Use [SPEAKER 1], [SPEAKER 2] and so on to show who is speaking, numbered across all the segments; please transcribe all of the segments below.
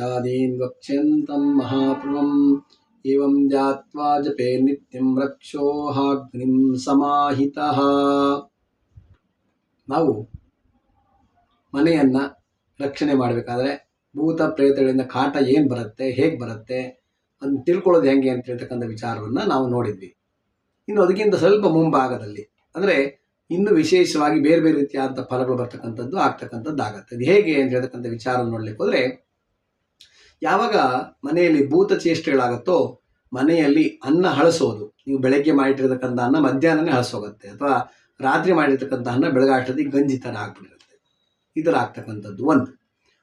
[SPEAKER 1] ವಾಚಾದೀನ್ ವಕ್ಷ್ಯಂತಂ ಮಹಾಪ್ರಭಂ ಏವಂ ಜಾತ್ವಾ ಜಪೇ ನಿತ್ಯಂ ರಕ್ಷೋಹಾಗ್ನಿಂ ಸಮಾಹಿತಃ ನಾವು ಮನೆಯನ್ನು ರಕ್ಷಣೆ ಮಾಡಬೇಕಾದ್ರೆ ಭೂತ ಪ್ರೇತಗಳಿಂದ ಕಾಟ ಏನು ಬರುತ್ತೆ ಹೇಗೆ ಬರುತ್ತೆ ಅದನ್ನ ತಿಳ್ಕೊಳ್ಳೋದು ಹೆಂಗೆ ಅಂತ ಹೇಳ್ತಕ್ಕಂಥ ವಿಚಾರವನ್ನು ನಾವು ನೋಡಿದ್ವಿ ಇನ್ನು ಅದಕ್ಕಿಂತ ಸ್ವಲ್ಪ ಮುಂಭಾಗದಲ್ಲಿ ಅಂದರೆ ಇನ್ನು ವಿಶೇಷವಾಗಿ ಬೇರೆ ಬೇರೆ ರೀತಿಯಾದಂಥ ಫಲಗಳು ಬರ್ತಕ್ಕಂಥದ್ದು ಆಗ್ತಕ್ಕಂಥದ್ದು ಆಗುತ್ತೆ ಅದು ಹೇಗೆ ಅಂತ ಹೇಳ್ತಕ್ಕಂಥ ವಿಚಾರ ನೋಡ್ಲಿಕ್ಕೆ ಹೋದರೆ ಯಾವಾಗ ಮನೆಯಲ್ಲಿ ಭೂತ ಚೇಷ್ಟೆಗಳಾಗುತ್ತೋ ಮನೆಯಲ್ಲಿ ಅನ್ನ ಹಳಸೋದು. ನೀವು ಬೆಳಗ್ಗೆ ಮಾಡಿಟ್ಟಿರ್ತಕ್ಕಂಥ ಅನ್ನ ಮಧ್ಯಾಹ್ನನೇ ಹಳಸೋಗುತ್ತೆ ಅಥವಾ ರಾತ್ರಿ ಮಾಡಿರ್ತಕ್ಕಂಥ ಅನ್ನ ಬೆಳಗಾಟದಿ ಗಂಜಿ ಥರ ಆಗ್ಬಿಟ್ಟಿರುತ್ತೆ. ಥರ ಆಗ್ತಕ್ಕಂಥದ್ದು ಒಂದು.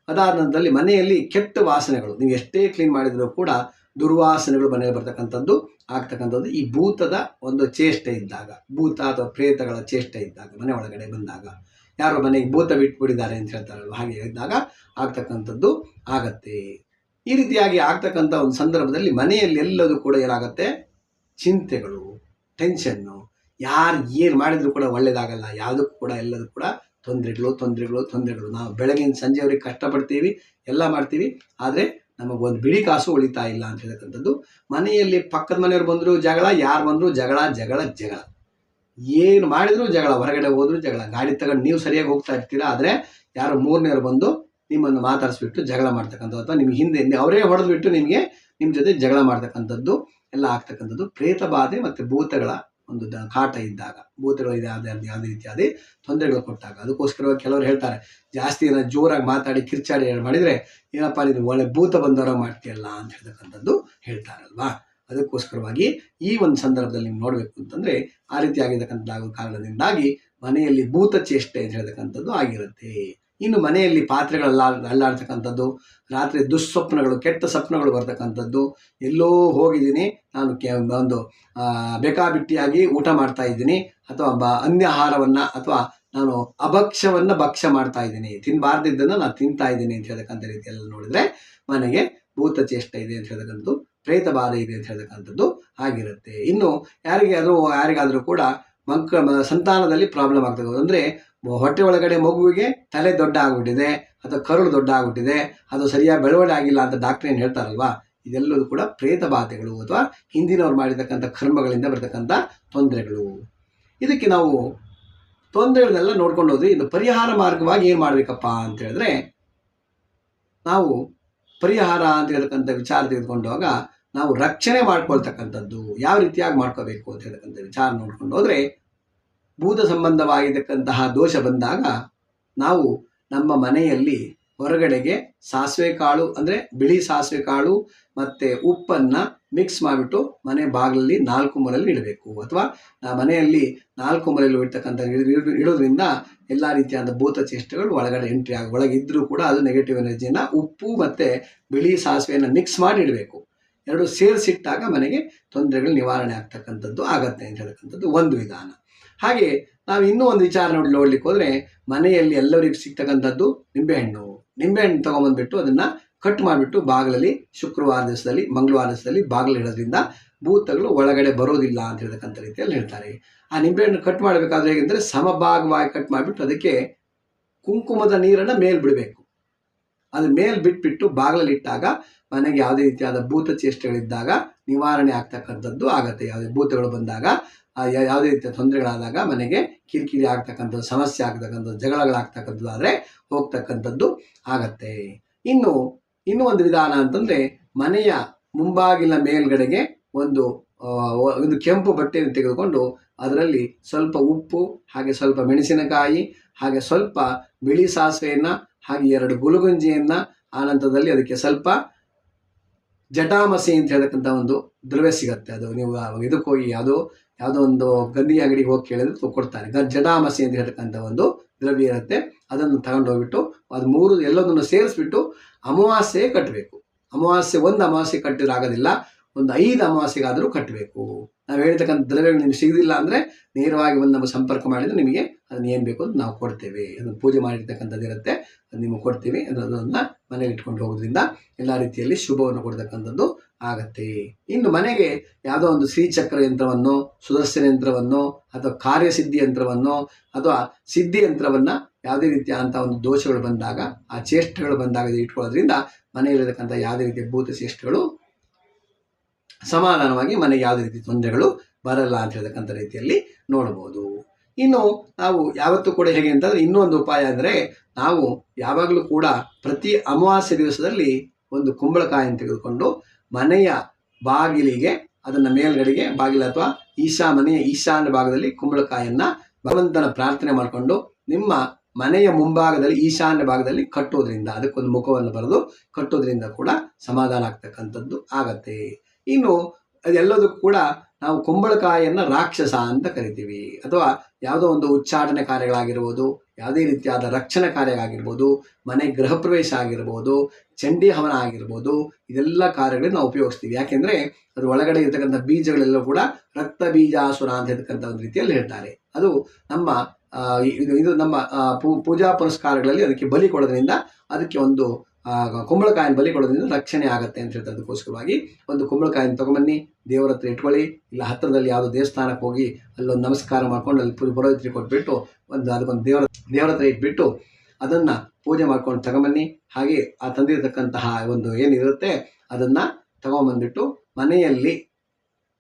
[SPEAKER 1] ಅದಾದ ನಂತರದಲ್ಲಿ ಮನೆಯಲ್ಲಿ ಕೆಟ್ಟ ವಾಸನೆಗಳು, ನೀವು ಎಷ್ಟೇ ಕ್ಲೀನ್ ಮಾಡಿದರೂ ಕೂಡ ದುರ್ವಾಸನೆಗಳು ಮನೆಯಲ್ಲಿ ಬರ್ತಕ್ಕಂಥದ್ದು ಆಗ್ತಕ್ಕಂಥದ್ದು. ಈ ಭೂತದ ಒಂದು ಚೇಷ್ಟೆ ಇದ್ದಾಗ, ಭೂತ ಅಥವಾ ಪ್ರೇತಗಳ ಚೇಷ್ಟೆ ಇದ್ದಾಗ, ಮನೆ ಒಳಗಡೆ ಬಂದಾಗ, ಯಾರೋ ಮನೆಗೆ ಭೂತ ಬಿಟ್ಬಿಟ್ಟಿದ್ದಾರೆ ಅಂತ ಹೇಳ್ತಾರಲ್ವ? ಹಾಗೆ ಇದ್ದಾಗ ಆಗ್ತಕ್ಕಂಥದ್ದು ಆಗತ್ತೆ. ಈ ರೀತಿಯಾಗಿ ಆಗ್ತಕ್ಕಂಥ ಒಂದು ಸಂದರ್ಭದಲ್ಲಿ ಮನೆಯಲ್ಲಿ ಎಲ್ಲದೂ ಕೂಡ ಏನಾಗುತ್ತೆ? ಚಿಂತೆಗಳು ಟೆನ್ಷನ್ನು ಯಾರು ಏನು ಮಾಡಿದರೂ ಕೂಡ ಒಳ್ಳೇದಾಗಲ್ಲ. ಯಾವುದಕ್ಕೂ ಕೂಡ ಎಲ್ಲದೂ ಕೂಡ ತೊಂದರೆಗಳು ತೊಂದರೆಗಳು ತೊಂದರೆಗಳು. ನಾವು ಬೆಳಗಿನ ಸಂಜೆವರೆಗೆ ಕಷ್ಟಪಡ್ತೀವಿ, ಎಲ್ಲ ಮಾಡ್ತೀವಿ. ಆದರೆ ನಮಗೊಂದು ಬಿಳಿ ಕಾಸು ಉಳಿತಾ ಇಲ್ಲ ಅಂತ ಹೇಳ್ತಕ್ಕಂಥದ್ದು. ಮನೆಯಲ್ಲಿ ಪಕ್ಕದ ಮನೆಯವ್ರು ಬಂದರೂ ಜಗಳ, ಯಾರು ಬಂದರೂ ಜಗಳ ಜಗಳ ಜಗಳ. ಏನು ಮಾಡಿದರೂ ಜಗಳ, ಹೊರಗಡೆ ಹೋದರೂ ಜಗಳ. ಗಾಡಿ ತಗೊಂಡು ನೀವು ಸರಿಯಾಗಿ ಹೋಗ್ತಾ ಇರ್ತೀರಾ? ಆದರೆ ಯಾರು ಮೂರನೇವ್ರು ಬಂದು ನಿಮ್ಮನ್ನು ಮಾತಾಡಿಸ್ಬಿಟ್ಟು ಜಗಳ ಮಾಡ್ತಕ್ಕಂಥದ್ದು ಅಥವಾ ನಿಮ್ಗೆ ಹಿಂದೆ ಅವರೇ ಹೊಡೆದ್ಬಿಟ್ಟು ನಿಮಗೆ ನಿಮ್ಮ ಜೊತೆ ಜಗಳ ಮಾಡ್ತಕ್ಕಂಥದ್ದು ಎಲ್ಲ ಆಗ್ತಕ್ಕಂಥದ್ದು. ಪ್ರೇತ ಬಾಧೆ ಮತ್ತು ಭೂತಗಳ ಒಂದು ಕಾಟ ಇದ್ದಾಗ, ಭೂತಗಳು ಇದೆ ಯಾವುದೇ ಯಾವುದೇ ರೀತಿಯಾದ ತೊಂದರೆಗಳು ಕೊಟ್ಟಾಗ. ಅದಕ್ಕೋಸ್ಕರವಾಗಿ ಕೆಲವರು ಹೇಳ್ತಾರೆ, ಜಾಸ್ತಿ ಏನೋ ಜೋರಾಗಿ ಮಾತಾಡಿ, ಕಿರ್ಚಾಡಿ ಮಾಡಿದರೆ, ಏನಪ್ಪ ನೀನು ಒಳ್ಳೆ ಭೂತ ಬಂದವರ ಮಾಡ್ತೀಯಲ್ಲ ಅಂತ ಹೇಳ್ತಕ್ಕಂಥದ್ದು ಹೇಳ್ತಾರಲ್ವಾ? ಅದಕ್ಕೋಸ್ಕರವಾಗಿ ಈ ಒಂದು ಸಂದರ್ಭದಲ್ಲಿ ನೀವು ನೋಡಬೇಕು ಅಂತಂದರೆ, ಆ ರೀತಿ ಆಗಿರ್ತಕ್ಕಂಥ ಕಾರಣದಿಂದಾಗಿ ಮನೆಯಲ್ಲಿ ಭೂತ ಚೇಷ್ಟೆ ಅಂತ ಹೇಳ್ತಕ್ಕಂಥದ್ದು ಆಗಿರುತ್ತೆ. ಇನ್ನು ಮನೆಯಲ್ಲಿ ಪಾತ್ರೆಗಳೆಲ್ಲ ಅಲ್ಲಾಡ್ತಕ್ಕಂಥದ್ದು, ರಾತ್ರಿ ದುಸ್ವಪ್ನಗಳು, ಕೆಟ್ಟ ಸ್ವಪ್ನಗಳು ಬರ್ತಕ್ಕಂಥದ್ದು, ಎಲ್ಲೋ ಹೋಗಿದ್ದೀನಿ, ನಾನು ಕೆ, ಒಂದು ಬೇಕಾಬಿಟ್ಟಿಯಾಗಿ ಊಟ ಮಾಡ್ತಾ ಇದ್ದೀನಿ, ಅಥವಾ ಬ ಅನ್ಯ ಆಹಾರವನ್ನು ಅಥವಾ ನಾನು ಅಭಕ್ಷ್ಯವನ್ನು ಭಕ್ಷ್ಯ ಮಾಡ್ತಾ ಇದ್ದೀನಿ ತಿನ್ನಬಾರ್ದಿದ್ದನ್ನು ನಾನು ತಿಂತಾ ಇದ್ದೀನಿ ಅಂತ ಹೇಳ್ತಕ್ಕಂಥ ರೀತಿಯಲ್ಲಿ ನೋಡಿದ್ರೆ ಮನೆಗೆ ಭೂತ ಚೇಷ್ಟೆ ಇದೆ ಅಂತ ಹೇಳ್ತಕ್ಕಂಥದ್ದು, ಪ್ರೇತ ಬಾಧೆ ಇದೆ ಅಂತ ಹೇಳ್ತಕ್ಕಂಥದ್ದು ಆಗಿರುತ್ತೆ. ಇನ್ನು ಯಾರಿಗಾದರೂ ಯಾರಿಗಾದರೂ ಕೂಡ ಮಕ್ಕ ಸಂತಾನದಲ್ಲಿ ಪ್ರಾಬ್ಲಮ್ ಆಗ್ತದೆ. ಅಂದರೆ ಹೊಟ್ಟೆ ಒಳಗಡೆ ಮಗುವಿಗೆ ತಲೆ ದೊಡ್ಡ ಆಗಿಬಿಟ್ಟಿದೆ, ಅಥವಾ ಕರುಳು ದೊಡ್ಡ ಆಗ್ಬಿಟ್ಟಿದೆ, ಅದು ಸರಿಯಾಗಿ ಬೆಳವಣಿಗೆ ಆಗಿಲ್ಲ ಅಂತ ಡಾಕ್ಟರ್ ಏನು ಹೇಳ್ತಾರಲ್ವಾ? ಇದೆಲ್ಲವೂ ಕೂಡ ಪ್ರೇತ ಬಾಧೆಗಳು ಅಥವಾ ಹಿಂದಿನವ್ರು ಮಾಡಿರ್ತಕ್ಕಂಥ ಕರ್ಮಗಳಿಂದ ಬರ್ತಕ್ಕಂಥ ತೊಂದರೆಗಳು. ಇದಕ್ಕೆ ನಾವು ತೊಂದರೆಗಳನ್ನೆಲ್ಲ ನೋಡ್ಕೊಂಡು ಹೋದ್ರಿ ಇದು ಪರಿಹಾರ ಮಾರ್ಗವಾಗಿ ಏನು ಮಾಡಬೇಕಪ್ಪ ಅಂತ ಹೇಳಿದ್ರೆ, ನಾವು ಪರಿಹಾರ ಅಂತ ಹೇಳ್ತಕ್ಕಂಥ ವಿಚಾರ ತೆಗೆದುಕೊಂಡಾಗ ನಾವು ರಕ್ಷಣೆ ಮಾಡ್ಕೊಳ್ತಕ್ಕಂಥದ್ದು, ಯಾವ ರೀತಿಯಾಗಿ ಮಾಡ್ಕೋಬೇಕು ಅಂತ ಹೇಳ್ತಕ್ಕಂಥ ವಿಚಾರ ನೋಡ್ಕೊಂಡು ಹೋದರೆ ಭೂತ ಸಂಬಂಧವಾಗಿರ್ತಕ್ಕಂತಹ ದೋಷ ಬಂದಾಗ ನಾವು ನಮ್ಮ ಮನೆಯಲ್ಲಿ ಹೊರಗಡೆಗೆ ಸಾಸಿವೆ ಕಾಳು ಅಂದರೆ ಬಿಳಿ ಸಾಸಿವೆ ಕಾಳು ಮತ್ತು ಉಪ್ಪನ್ನು ಮಿಕ್ಸ್ ಮಾಡಿಬಿಟ್ಟು ಮನೆ ಬಾಗಿಲಲ್ಲಿ ನಾಲ್ಕು ಮೂಲೆಯಲ್ಲಿ ಇಡಬೇಕು. ಅಥವಾ ಮನೆಯಲ್ಲಿ ನಾಲ್ಕು ಮೂಲೆಯಲ್ಲಿ ಇಡ್ತಕ್ಕಂಥ ಇಡೋದ್ರಿಂದ ಎಲ್ಲ ರೀತಿಯಾದ ಭೂತ ಚೇಷ್ಟೆಗಳು ಒಳಗಡೆ ಎಂಟ್ರಿ ಆಗ ಒಳಗಿದ್ದರೂ ಕೂಡ ಅದು ನೆಗೆಟಿವ್ ಎನರ್ಜಿನ ಉಪ್ಪು ಮತ್ತು ಬಿಳಿ ಸಾಸಿವೆಯನ್ನು ಮಿಕ್ಸ್ ಮಾಡಿ ಇಡಬೇಕು. ಎರಡು ಸೇರಿಸಿಟ್ಟಾಗ ಮನೆಗೆ ತೊಂದರೆಗಳು ನಿವಾರಣೆ ಆಗ್ತಕ್ಕಂಥದ್ದು ಆಗತ್ತೆ ಅಂತ ಹೇಳ್ತಕ್ಕಂಥದ್ದು ಒಂದು ವಿಧಾನ. ಹಾಗೆ ನಾವು ಇನ್ನೂ ಒಂದು ವಿಚಾರ ನೋಡಿ ನೋಡ್ಲಿಕ್ಕೆ ಹೋದರೆ ಮನೆಯಲ್ಲಿ ಎಲ್ಲರಿಗೂ ಸಿಗ್ತಕ್ಕಂಥದ್ದು ನಿಂಬೆಹಣ್ಣು. ನಿಂಬೆಹಣ್ಣು ತೊಗೊಂಬಂದ್ಬಿಟ್ಟು ಅದನ್ನು ಕಟ್ ಮಾಡಿಬಿಟ್ಟು ಬಾಗಿಲಲ್ಲಿ ಶುಕ್ರವಾರ ದಿವಸದಲ್ಲಿ, ಮಂಗಳವಾರ ದಿವಸದಲ್ಲಿ ಬಾಗಿಲು ಇಡೋದ್ರಿಂದ ಭೂತಗಳು ಒಳಗಡೆ ಬರೋದಿಲ್ಲ ಅಂತ ಹೇಳ್ತಕ್ಕಂಥ ರೀತಿಯಲ್ಲಿ ಹೇಳ್ತಾರೆ. ಆ ನಿಂಬೆಹಣ್ಣು ಕಟ್ ಮಾಡಬೇಕಾದ್ರೆ ಹೇಗೆಂದರೆ ಸಮಭಾಗವಾಗಿ ಕಟ್ ಮಾಡಿಬಿಟ್ಟು ಅದಕ್ಕೆ ಕುಂಕುಮದ ನೀರನ್ನು ಮೇಲ್ ಬಿಡಬೇಕು. ಅದು ಮೇಲ್ ಬಿಟ್ಬಿಟ್ಟು ಬಾಗಿಲಲ್ಲಿ ಇಟ್ಟಾಗ ಮನೆಗೆ ಯಾವುದೇ ರೀತಿಯಾದ ಭೂತ ಚೇಷ್ಟೆಗಳಿದ್ದಾಗ ನಿವಾರಣೆ ಆಗ್ತಕ್ಕಂಥದ್ದು ಆಗುತ್ತೆ. ಯಾವುದೇ ಭೂತಗಳು ಬಂದಾಗ ಯಾವುದೇ ರೀತಿಯ ತೊಂದರೆಗಳಾದಾಗ ಮನೆಗೆ ಕಿರಿಕಿರಿ ಆಗ್ತಕ್ಕಂಥದ್ದು, ಸಮಸ್ಯೆ ಆಗ್ತಕ್ಕಂಥದ್ದು, ಜಗಳಗಳಾಗ್ತಕ್ಕಂಥದ್ದು ಆದರೆ ಹೋಗ್ತಕ್ಕಂಥದ್ದು ಆಗತ್ತೆ. ಇನ್ನು, ಇನ್ನೂ ಒಂದು ವಿಧಾನ ಅಂತಂದರೆ ಮನೆಯ ಮುಂಬಾಗಿಲ ಮೇಲ್ಗಡೆಗೆ ಒಂದು ಒಂದು ಕೆಂಪು ಬಟ್ಟೆಯನ್ನು ತೆಗೆದುಕೊಂಡು ಅದರಲ್ಲಿ ಸ್ವಲ್ಪ ಉಪ್ಪು, ಹಾಗೆ ಸ್ವಲ್ಪ ಮೆಣಸಿನಕಾಯಿ, ಹಾಗೆ ಸ್ವಲ್ಪ ಬಿಳಿ ಸಾಸಿವೆಯನ್ನು, ಹಾಗೆ ಎರಡು ಗುಲುಗುಂಜಿಯನ್ನು ಆನಂತರದಲ್ಲಿ ಅದಕ್ಕೆ ಸ್ವಲ್ಪ ಜಟಾಮಸಿ ಅಂತ ಹೇಳ್ತಕ್ಕಂಥ ಒಂದು ದ್ರವ್ಯ ಸಿಗುತ್ತೆ. ಅದು ನೀವು ಇದಕ್ಕೆ ಹೋಗಿ ಯಾವುದೋ ಯಾವುದೋ ಒಂದು ಗಂದಿ ಅಂಗಡಿಗೆ ಹೋಗಿ ಕೇಳಿದ್ರೆ ಕೊಡ್ತಾರೆ ಜಟಾಮಸಿ ಅಂತ ಹೇಳ್ತಕ್ಕಂಥ ಒಂದು ದ್ರವ್ಯ ಇರುತ್ತೆ. ಅದನ್ನು ತಗೊಂಡು ಹೋಗ್ಬಿಟ್ಟು ಅದು ಮೂರು ಎಲ್ಲದನ್ನು ಸೇರಿಸ್ಬಿಟ್ಟು ಅಮಾವಾಸ್ಯೆ ಕಟ್ಟಬೇಕು. ಅಮಾವಾಸ್ಯೆ ಒಂದು ಅಮಾವಾಸ್ಯೆ ಕಟ್ಟಿದ್ರೆ ಆಗೋದಿಲ್ಲ. ಒಂದು ಐದು ಅಮಾವಾಸ್ಯೆಗಾದರೂ ಕಟ್ಟಬೇಕು. ನಾವು ಹೇಳ್ತಕ್ಕಂಥ ದ್ರವ್ಯಗಳು ನಿಮಗೆ ಸಿಗಲಿಲ್ಲ ಅಂದರೆ ನೇರವಾಗಿ ಬಂದು ನಮ್ಮ ಸಂಪರ್ಕ ಮಾಡಿದರೆ ನಿಮಗೆ ಅದನ್ನ ಏನು ಬೇಕು ಅಂತ ನಾವು ಕೊಡ್ತೇವೆ. ಅದನ್ನು ಪೂಜೆ ಮಾಡಿರ್ತಕ್ಕಂಥದ್ದು ಇರುತ್ತೆ, ಅದು ನಿಮಗೆ ಕೊಡ್ತೀವಿ. ಅದನ್ನು ಮನೆಗೆ ಇಟ್ಕೊಂಡು ಹೋಗೋದ್ರಿಂದ ಎಲ್ಲ ರೀತಿಯಲ್ಲಿ ಶುಭವನ್ನು ಕೊಡ್ತಕ್ಕಂಥದ್ದು ಆಗತ್ತೆ. ಇನ್ನು ಮನೆಗೆ ಯಾವುದೋ ಒಂದು ಶ್ರೀಚಕ್ರ ಯಂತ್ರವನ್ನು, ಸುದರ್ಶನ ಯಂತ್ರವನ್ನು ಅಥವಾ ಕಾರ್ಯಸಿದ್ಧಿ ಯಂತ್ರವನ್ನು ಅಥವಾ ಸಿದ್ಧಿ ಯಂತ್ರವನ್ನು ಯಾವುದೇ ರೀತಿಯ ಅಂತ ಒಂದು ದೋಷಗಳು ಬಂದಾಗ, ಆ ಚೇಷ್ಟೆಗಳು ಬಂದಾಗ ಇಟ್ಕೊಳ್ಳೋದ್ರಿಂದ ಮನೆಯಲ್ಲಿರತಕ್ಕಂಥ ಯಾವುದೇ ರೀತಿಯ ಭೂತ ಚೇಷ್ಟೆಗಳು ಸಮಾಧಾನವಾಗಿ ಮನೆಗೆ ಯಾವುದೇ ರೀತಿ ತೊಂದರೆಗಳು ಬರಲ್ಲ ಅಂತ ಹೇಳ್ತಕ್ಕಂಥ ರೀತಿಯಲ್ಲಿ ನೋಡ್ಬೋದು ಇನ್ನು ನಾವು ಯಾವತ್ತೂ ಕೂಡ ಹೇಗೆ ಅಂತಂದರೆ ಇನ್ನೊಂದು ಉಪಾಯ ಅಂದರೆ ನಾವು ಯಾವಾಗಲೂ ಕೂಡ ಪ್ರತಿ ಅಮಾವಾಸ್ಯೆ ದಿವಸದಲ್ಲಿ ಒಂದು ಕುಂಬಳಕಾಯಿಯನ್ನು ತೆಗೆದುಕೊಂಡು ಮನೆಯ ಬಾಗಿಲಿಗೆ, ಅದನ್ನು ಮೇಲ್ಗಡೆಗೆ ಬಾಗಿಲು ಅಥವಾ ಈಶಾ ಮನೆಯ ಈಶಾನ್ಯ ಭಾಗದಲ್ಲಿ ಕುಂಬಳಕಾಯನ್ನು ಭಗವಂತನ ಪ್ರಾರ್ಥನೆ ಮಾಡಿಕೊಂಡು ನಿಮ್ಮ ಮನೆಯ ಮುಂಭಾಗದಲ್ಲಿ ಈಶಾನ್ಯ ಭಾಗದಲ್ಲಿ ಕಟ್ಟೋದ್ರಿಂದ, ಅದಕ್ಕೊಂದು ಮುಖವನ್ನು ಬರೆದು ಕಟ್ಟೋದ್ರಿಂದ ಕೂಡ ಸಮಾಧಾನ ಆಗ್ತಕ್ಕಂಥದ್ದು ಆಗತ್ತೆ. ಇನ್ನು ಅದೆಲ್ಲದಕ್ಕೂ ಕೂಡ ನಾವು ಕುಂಬಳಕಾಯಿಯನ್ನು ರಾಕ್ಷಸ ಅಂತ ಕರಿತೀವಿ. ಅಥವಾ ಯಾವುದೋ ಒಂದು ಉಚ್ಚಾಟನೆ ಕಾರ್ಯಗಳಾಗಿರ್ಬೋದು, ಯಾವುದೇ ರೀತಿಯಾದ ರಕ್ಷಣೆ ಕಾರ್ಯ ಆಗಿರ್ಬೋದು ಮನೆ ಗೃಹ ಪ್ರವೇಶ ಆಗಿರ್ಬೋದು, ಚಂಡಿ ಹವನ ಆಗಿರ್ಬೋದು, ಇದೆಲ್ಲ ಕಾರ್ಯಗಳನ್ನು ನಾವು ಉಪಯೋಗಿಸ್ತೀವಿ. ಯಾಕೆಂದರೆ ಅದು ಒಳಗಡೆ ಇರತಕ್ಕಂಥ ಬೀಜಗಳೆಲ್ಲ ಕೂಡ ರಕ್ತ ಬೀಜಾಸುರ ಅಂತ ಹೇಳ್ತಕ್ಕಂಥ ಒಂದು ರೀತಿಯಲ್ಲಿ ಹೇಳ್ತಾರೆ. ಅದು ನಮ್ಮ ಇದು ಇದು ನಮ್ಮ ಪೂಜಾ ಪುರಸ್ಕಾರಗಳಲ್ಲಿ ಅದಕ್ಕೆ ಬಲಿ ಕೊಡೋದ್ರಿಂದ ಅದಕ್ಕೆ ಒಂದು ಕುಂಬಳಕಾಯಿನ ಬಲಿ ಕೊಡೋದ್ರಿಂದ ರಕ್ಷಣೆ ಆಗುತ್ತೆ ಅಂತ ಹೇಳ್ತಾರೆ ಅದಕ್ಕೋಸ್ಕರವಾಗಿ. ಒಂದು ಕುಂಬಳಕಾಯಿನ ತೊಗೊಂಬನ್ನಿ, ದೇವರ ಹತ್ರ ಇಟ್ಕೊಳ್ಳಿ, ಇಲ್ಲ ಹತ್ತಿರದಲ್ಲಿ ಯಾವುದೋ ದೇವಸ್ಥಾನಕ್ಕೆ ಹೋಗಿ ಅಲ್ಲೊಂದು ನಮಸ್ಕಾರ ಮಾಡ್ಕೊಂಡು ಅಲ್ಲಿ ಪುರ- ಪುರೋಹಿತರಿಗೆ ಕೊಟ್ಬಿಟ್ಟು ಒಂದು ಅದಕ್ಕೊಂದು ದೇವರ ದೇವರ ಹತ್ರ ಇಟ್ಬಿಟ್ಟು ಅದನ್ನು ಪೂಜೆ ಮಾಡ್ಕೊಂಡು ತಗೊಂಬನ್ನಿ. ಹಾಗೆ ಆ ತಂದಿರತಕ್ಕಂತಹ ಒಂದು ಏನಿರುತ್ತೆ, ಅದನ್ನು ತಗೊಂಬಂದ್ಬಿಟ್ಟು ಮನೆಯಲ್ಲಿ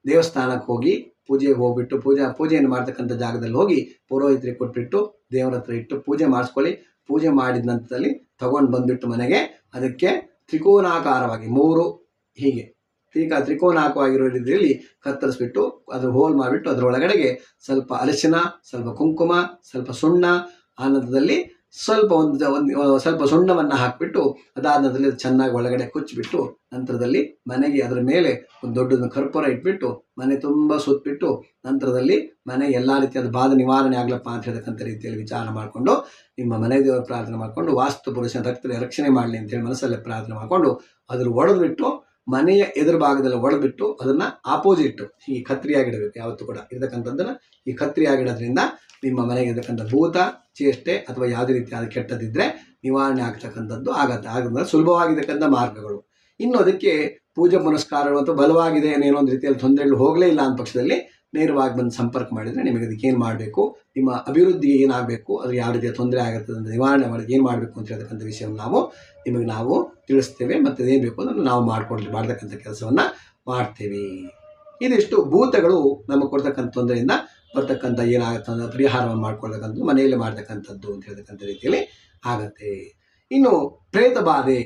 [SPEAKER 1] ದೇವಸ್ಥಾನಕ್ಕೆ ಹೋಗಿ ಪೂಜೆಗೆ ಹೋಗ್ಬಿಟ್ಟು ಪೂಜಾ, ಪೂಜೆಯನ್ನು ಮಾಡ್ತಕ್ಕಂಥ ಜಾಗದಲ್ಲಿ ಹೋಗಿ ಪುರೋಹಿತರಿಗೆ ಕೊಟ್ಬಿಟ್ಟು ದೇವರ ಹತ್ರ ಇಟ್ಟು ಪೂಜೆ ಮಾಡಿಸ್ಕೊಳ್ಳಿ. ಪೂಜೆ ಮಾಡಿದ ನಂತರದಲ್ಲಿ ತಗೊಂಡು ಬಂದ್ಬಿಟ್ಟು ಮನೆಗೆ, ಅದಕ್ಕೆ ತ್ರಿಕೋನಾಕಾರವಾಗಿ, ಮೂರು ಹೀಗೆ ಈಗ ತ್ರಿಕೋನಾಕವಾಗಿರೋ ರೀತಿಯಲ್ಲಿ ಕತ್ತರಿಸ್ಬಿಟ್ಟು, ಅದ್ರ ಹೋಲ್ ಮಾಡಿಬಿಟ್ಟು ಅದರ ಒಳಗಡೆಗೆ ಸ್ವಲ್ಪ ಅರಿಶಿನ ಸ್ವಲ್ಪ ಕುಂಕುಮ, ಸ್ವಲ್ಪ ಸುಣ್ಣ ಆ ನಂತರದಲ್ಲಿ ಸ್ವಲ್ಪ ಒಂದು ಸ್ವಲ್ಪ ಸುಣ್ಣವನ್ನು ಹಾಕಿಬಿಟ್ಟು ಅದಾದ ನಂತರದಲ್ಲಿ ಚೆನ್ನಾಗಿ ಒಳಗಡೆ ಕುಚ್ಚಿಬಿಟ್ಟು ನಂತರದಲ್ಲಿ ಮನೆಗೆ ಅದರ ಮೇಲೆ ಒಂದು ದೊಡ್ಡದೊಂದು ಕರ್ಪೂರ ಇಟ್ಬಿಟ್ಟು ಮನೆ ತುಂಬ ಸುತ್ತಬಿಟ್ಟು ನಂತರದಲ್ಲಿ ಮನೆ ಎಲ್ಲ ರೀತಿಯಾದ ಬಾಧ ನಿವಾರಣೆ ಆಗ್ಲಪ್ಪ ಅಂತ ಹೇಳ್ತಕ್ಕಂಥ ರೀತಿಯಲ್ಲಿ ವಿಚಾರ ಮಾಡಿಕೊಂಡು ನಿಮ್ಮ ಮನೆ ದೇವರ ಪ್ರಾರ್ಥನೆ ಮಾಡಿಕೊಂಡು ವಾಸ್ತು ಪುರುಷನ ರಕ್ತದ ರಕ್ಷಣೆ ಮಾಡಲಿ ಅಂತೇಳಿ ಮನಸ್ಸಲ್ಲೇ ಪ್ರಾರ್ಥನೆ ಮಾಡಿಕೊಂಡು ಅದ್ರ ಒಡೆದ್ಬಿಟ್ಟು ಮನೆಯ ಎದುರು ಭಾಗದಲ್ಲಿ ಒಡೆದ್ಬಿಟ್ಟು ಅದನ್ನು ಆಪೋಸಿಟ್ ಈ ಕತ್ರಿಯಾಗಿಡಬೇಕು ಯಾವತ್ತೂ ಕೂಡ ಇರತಕ್ಕಂಥದ್ದನ್ನು ಈ ಕತ್ರಿಯಾಗಿಡೋದ್ರಿಂದ ನಿಮ್ಮ ಮನೆಗೆ ಇರತಕ್ಕಂಥ ಭೂತ, ಚೇಷ್ಟೆ ಅಥವಾ ಯಾವುದೇ ರೀತಿಯಾದ ಕೆಟ್ಟದಿದ್ದರೆ ನಿವಾರಣೆ ಆಗ್ತಕ್ಕಂಥದ್ದು ಆಗತ್ತೆ. ಆಗ ಸುಲಭವಾಗಿರ್ತಕ್ಕಂಥ ಮಾರ್ಗಗಳು. ಇನ್ನು ಅದಕ್ಕೆ ಪೂಜೆ ಪುನಸ್ಕಾರಗಳು ಅಥವಾ ಬಲವಾಗಿದೆ ಏನೋ ಒಂದು ರೀತಿಯಲ್ಲಿ ತೊಂದರೆಗಳು ಹೋಗಲೇ ಇಲ್ಲ ಅಂದ ಪಕ್ಷದಲ್ಲಿ ನೇರವಾಗಿ ಬಂದು ಸಂಪರ್ಕ ಮಾಡಿದರೆ ನಿಮಗೆ ಅದಕ್ಕೆ ಏನು ಮಾಡಬೇಕು? ನಿಮ್ಮ ಅಭಿವೃದ್ಧಿ ಏನಾಗಬೇಕು? ಅದು ಯಾವ ರೀತಿಯ ತೊಂದರೆ ಆಗುತ್ತೆ ಅಂತ ನಿವಾರಣೆ ಮಾಡಿ ಏನು ಮಾಡಬೇಕು ಅಂತ ಹೇಳ್ತಕ್ಕಂಥ ವಿಷಯವನ್ನು ನಾವು, ನಿಮಗೆ ನಾವು ತಿಳಿಸ್ತೇವೆ ಮತ್ತು ಅದೇನು ಬೇಕು ಅದನ್ನು ನಾವು ಮಾಡಿಕೊಡ್ಲಿ ಮಾಡ್ತಕ್ಕಂಥ ಕೆಲಸವನ್ನು ಮಾಡ್ತೇವೆ. ಇದಿಷ್ಟು ಭೂತಗಳು ನಮಗೆ ಕೊಡ್ತಕ್ಕಂಥ ತೊಂದರೆಯಿಂದ ಬರ್ತಕ್ಕಂಥ ಏನಾಗುತ್ತೆ ಅಂದ್ರೆ ಪರಿಹಾರವನ್ನು ಮಾಡ್ಕೊಳ್ತಕ್ಕಂಥದ್ದು ಮನೆಯಲ್ಲಿ ಮಾಡ್ತಕ್ಕಂಥದ್ದು ಅಂತ ಹೇಳ್ತಕ್ಕಂಥ ರೀತಿಯಲ್ಲಿ ಆಗತ್ತೆ. ಇನ್ನು ಪ್ರೇತ ಬಾಧೆ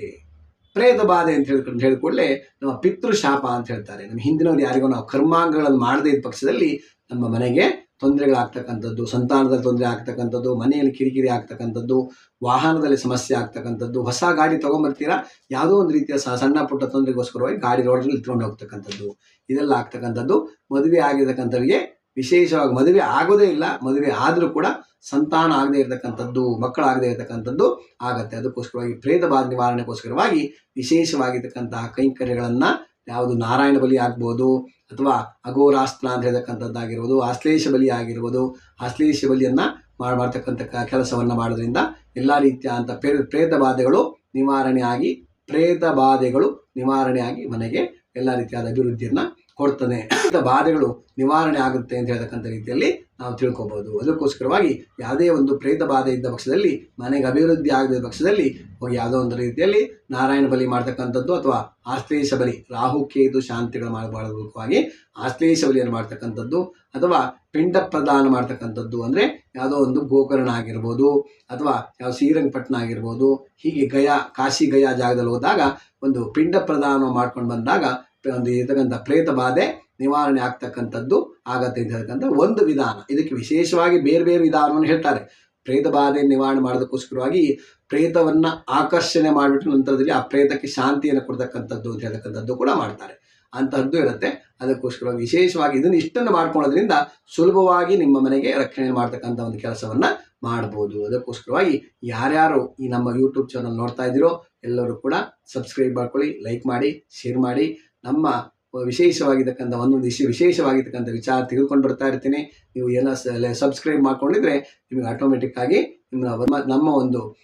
[SPEAKER 1] ಪ್ರೇತ ಬಾಧೆ ಅಂತ ಹೇಳ್ಕೊಂಡು ಹೇಳಿಕೊಳ್ಳೆ ನಮ್ಮ ಪಿತೃಶಾಪ ಅಂತ ಹೇಳ್ತಾರೆ. ನಮ್ಮ ಹಿಂದಿನವ್ರು ಯಾರಿಗೂ ನಾವು ಕರ್ಮಾಂಗಗಳನ್ನು ಮಾಡದೇ ಇದ್ದ ಪಕ್ಷದಲ್ಲಿ ನಮ್ಮ ಮನೆಗೆ ತೊಂದರೆಗಳಾಗ್ತಕ್ಕಂಥದ್ದು ಸಂತಾನದಲ್ಲಿ ತೊಂದರೆ ಆಗ್ತಕ್ಕಂಥದ್ದು, ಮನೆಯಲ್ಲಿ ಕಿರಿಕಿರಿ ಆಗ್ತಕ್ಕಂಥದ್ದು, ವಾಹನದಲ್ಲಿ ಸಮಸ್ಯೆ ಆಗ್ತಕ್ಕಂಥದ್ದು, ಹೊಸ ಗಾಡಿ ತೊಗೊಂಬರ್ತೀರಾ? ಯಾವುದೋ ಒಂದು ರೀತಿಯ ಸಣ್ಣ ಪುಟ್ಟ ತೊಂದರೆಗೋಸ್ಕರವಾಗಿ ಗಾಡಿ ರೋಡಲ್ಲಿ ಇಟ್ಕೊಂಡು ಹೋಗ್ತಕ್ಕಂಥದ್ದು. ಇದೆಲ್ಲ ಆಗ್ತಕ್ಕಂಥದ್ದು. ಮದುವೆ ಆಗಿರ್ತಕ್ಕಂಥವ್ರಿಗೆ ವಿಶೇಷವಾಗಿ ಮದುವೆ ಆಗೋದೇ ಇಲ್ಲ, ಮದುವೆ ಆದರೂ ಕೂಡ ಸಂತಾನ ಆಗದೇ ಇರತಕ್ಕಂಥದ್ದು, ಮಕ್ಕಳಾಗದೇ ಇರತಕ್ಕಂಥದ್ದು ಆಗತ್ತೆ. ಅದಕ್ಕೋಸ್ಕರವಾಗಿ ಪ್ರೇತ ಬಾಧ ನಿವಾರಣೆಗೋಸ್ಕರವಾಗಿ ವಿಶೇಷವಾಗಿರ್ತಕ್ಕಂತಹ ಕೈಂಕರ್ಯಗಳನ್ನು ಯಾವುದು ನಾರಾಯಣ ಬಲಿ ಆಗ್ಬೋದು ಅಥವಾ ಅಘೋರಾಸ್ತ್ರ ಅಂತ ಹೇಳ್ತಕ್ಕಂಥದ್ದಾಗಿರ್ಬೋದು, ಆಶ್ಲೇಷ ಬಲಿ ಆಗಿರ್ಬೋದು, ಆಶ್ಲೇಷ ಬಲಿಯನ್ನು ಮಾಡಿ, ಮಾಡ್ತಕ್ಕಂಥ ಕ- ಕೆಲಸವನ್ನು ಮಾಡೋದ್ರಿಂದ ಎಲ್ಲ ರೀತಿಯ ಅಂತ ಪ್ರೇ ಪ್ರೇತ ಬಾಧೆಗಳು ನಿವಾರಣೆ ಆಗಿ ಪ್ರೇತ ಬಾಧೆಗಳು ನಿವಾರಣೆಯಾಗಿ ಮನೆಗೆ ಎಲ್ಲ ರೀತಿಯಾದ ಅಭಿವೃದ್ಧಿಯನ್ನು ಕೊಡ್ತಾನೆ ಅಂತ ಬಾಧೆಗಳು ನಿವಾರಣೆ ಆಗುತ್ತೆ ಅಂತ ಹೇಳ್ತಕ್ಕಂಥ ರೀತಿಯಲ್ಲಿ ನಾವು ತಿಳ್ಕೊಬೋದು. ಅದಕ್ಕೋಸ್ಕರವಾಗಿ ಯಾವುದೇ ಒಂದು ಪ್ರೇತ ಬಾಧೆ ಇದ್ದ ಪಕ್ಷದಲ್ಲಿ, ಮನೆಗೆ ಅಭಿವೃದ್ಧಿ ಆಗದ ಪಕ್ಷದಲ್ಲಿ ಯಾವುದೋ ಒಂದು ರೀತಿಯಲ್ಲಿ ನಾರಾಯಣ ಬಲಿ ಮಾಡ್ತಕ್ಕಂಥದ್ದು ಅಥವಾ ಆಶ್ಲೇಷ ಬಲಿ, ರಾಹು, ಕೇತು, ಶಾಂತಿಗಳು ಮಾಡಬಾರದವಾಗಿ ಆಶ್ಲೇಷ ಬಲಿಯನ್ನು ಮಾಡ್ತಕ್ಕಂಥದ್ದು ಅಥವಾ ಪಿಂಡ ಪ್ರದಾನ ಮಾಡ್ತಕ್ಕಂಥದ್ದು ಅಂದರೆ ಯಾವುದೋ ಒಂದು ಗೋಕರ್ಣ ಆಗಿರ್ಬೋದು ಅಥವಾ ಯಾವ ಶ್ರೀರಂಗಪಟ್ಟಣ ಆಗಿರ್ಬೋದು, ಹೀಗೆ ಗಯಾ, ಕಾಶಿ ಗಯಾ ಜಾಗದಲ್ಲಿ ಹೋದಾಗ ಒಂದು ಪಿಂಡ ಪ್ರದಾನ ಮಾಡ್ಕೊಂಡು ಬಂದಾಗ ಒಂದು ಇರ್ತಕ್ಕಂಥ ಪ್ರೇತ ಬಾಧೆ ನಿವಾರಣೆ ಆಗ್ತಕ್ಕಂಥದ್ದು ಆಗತ್ತೆ ಅಂತ ಒಂದು ವಿಧಾನ. ಇದಕ್ಕೆ ವಿಶೇಷವಾಗಿ ಬೇರೆ ಬೇರೆ ವಿಧಾನವನ್ನು ಹೇಳ್ತಾರೆ. ಪ್ರೇತ ಬಾಧೆ ನಿವಾರಣೆ ಮಾಡೋದಕ್ಕೋಸ್ಕರವಾಗಿ ಪ್ರೇತವನ್ನು ಆಕರ್ಷಣೆ ಮಾಡಿಬಿಟ್ಟು ನಂತರದಲ್ಲಿ ಆ ಪ್ರೇತಕ್ಕೆ ಶಾಂತಿಯನ್ನು ಕೊಡ್ತಕ್ಕಂಥದ್ದು ಅಂತ ಹೇಳ್ತಕ್ಕಂಥದ್ದು ಕೂಡ ಮಾಡ್ತಾರೆ. ಅಂತಹದ್ದು ಇರುತ್ತೆ. ಅದಕ್ಕೋಸ್ಕರವಾಗಿ ವಿಶೇಷವಾಗಿ ಇದನ್ನು ಇಷ್ಟನ್ನು ಮಾಡ್ಕೊಳ್ಳೋದ್ರಿಂದ ಸುಲಭವಾಗಿ ನಿಮ್ಮ ಮನೆಗೆ ರಕ್ಷಣೆ ಮಾಡ್ತಕ್ಕಂಥ ಒಂದು ಕೆಲಸವನ್ನು ಮಾಡ್ಬೋದು. ಅದಕ್ಕೋಸ್ಕರವಾಗಿ ಯಾರ್ಯಾರು ಈ ನಮ್ಮ ಯೂಟ್ಯೂಬ್ ಚಾನಲ್ ನೋಡ್ತಾ ಇದ್ದೀರೋ ಎಲ್ಲರೂ ಕೂಡ ಸಬ್ಸ್ಕ್ರೈಬ್ ಮಾಡ್ಕೊಳ್ಳಿ ಲೈಕ್ ಮಾಡಿ ಶೇರ್ ಮಾಡಿ. ನಮ್ಮ ವಿಶೇಷವಾಗಿರ್ತಕ್ಕಂಥ, ಒಂದೊಂದು ವಿಷಯ ವಿಶೇಷವಾಗಿರ್ತಕ್ಕಂಥ ವಿಚಾರ ತಿಳ್ಕೊಂಡು ಬರ್ತಾ ಇರ್ತೀನಿ. ನೀವು ಎಲ್ಲ ಸಬ್ಸ್ಕ್ರೈಬ್ ಮಾಡ್ಕೊಂಡಿದ್ರೆ ನಿಮಗೆ ಆಟೋಮೆಟಿಕ್ ಆಗಿ ನಿಮ್ಮ, ನಮ್ಮ- ಒಂದು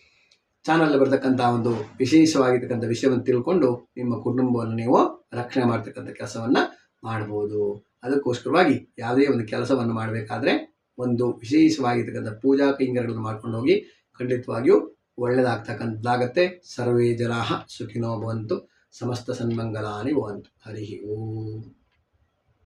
[SPEAKER 1] ಚಾನಲ್ ಬರ್ತಕ್ಕಂಥ ಒಂದು ವಿಶೇಷವಾಗಿರ್ತಕ್ಕಂಥ ವಿಷಯವನ್ನು ತಿಳ್ಕೊಂಡು ನಿಮ್ಮ ಕುಟುಂಬವನ್ನು ನೀವು ರಕ್ಷಣೆ ಮಾಡ್ತಕ್ಕಂಥ ಕೆಲಸವನ್ನು ಮಾಡ್ಬೋದು. ಅದಕ್ಕೋಸ್ಕರವಾಗಿ ಯಾವುದೇ ಒಂದು ಕೆಲಸವನ್ನು ಮಾಡಬೇಕಾದ್ರೆ ಒಂದು ವಿಶೇಷವಾಗಿರ್ತಕ್ಕಂಥ ಪೂಜಾ ಕೈಂಕರ್ಯಗಳನ್ನು ಮಾಡ್ಕೊಂಡು ಹೋಗಿ ಖಂಡಿತವಾಗಿಯೂ ಒಳ್ಳೆಯದಾಗ್ತಕ್ಕಂಥದ್ದಾಗತ್ತೆ ಸರ್ವೇ ಜನಾಹ ಸುಖಿನೋ ಭವಂತು. సమస్త సన్మంగళాని భవంతు. హరి ఓం.